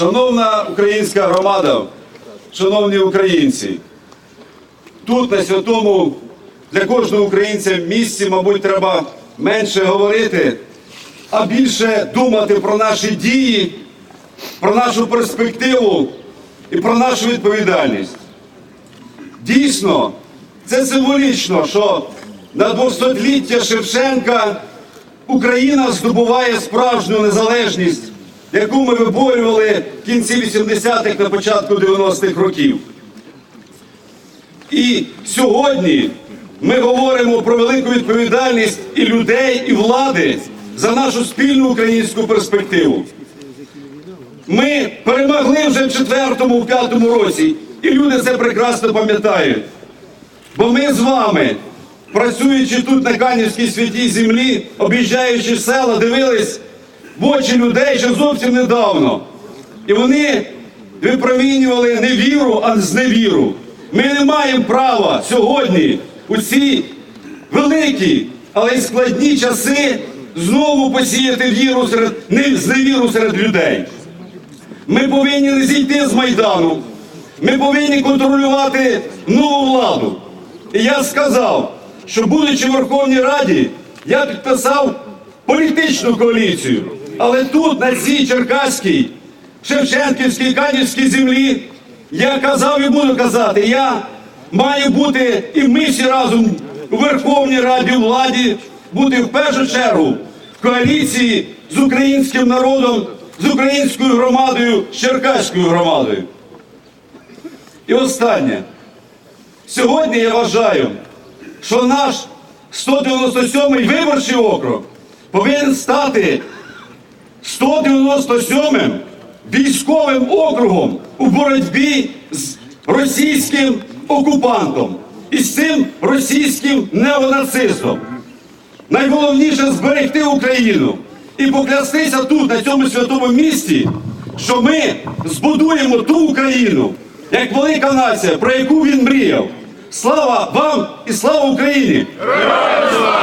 Шановна українська громада, шановні українці, тут на святому для кожного українця місці, мабуть, треба менше говорити, а більше думати про наші дії, про нашу перспективу і про нашу відповідальність. Дійсно, це символічно, що на 200-ліття Шевченка Україна здобуває справжню незалежність, яку ми виборювали в кінці 80-х на початку 90-х років. І сьогодні ми говоримо про велику відповідальність і людей, і влади за нашу спільну українську перспективу. Ми перемогли вже в четвертому, в п'ятому році, і люди це прекрасно пам'ятають. Бо ми з вами, працюючи тут на Канівській святій землі, об'їжджаючи села, дивились в очі людей ще зовсім недавно. І вони випромінювали не віру, а зневіру. Ми не маємо права сьогодні у ці великі, але й складні часи знову посіяти віру серед не- зневіру серед людей. Ми повинні не зійти з Майдану. Ми повинні контролювати нову владу. І я сказав, що будучи в Верховній Раді, я підписав політичну коаліцію. Але тут, на цій Черкаській, Шевченківській, Канівській землі, я казав і буду казати, я маю бути, і ми всі разом у Верховній Раді у владі, бути в першу чергу в коаліції з українським народом, з українською громадою, з черкаською громадою. І останнє. Сьогодні я вважаю, що наш 197-й виборчий округ повинен стати 197-м військовим округом у боротьбі з російським окупантом і з цим російським неонацистом. Найголовніше зберегти Україну і поклястися тут, на цьому святому місці, що ми збудуємо ту Україну, як велика нація, про яку він мріяв. Слава вам і слава Україні! Героям слава!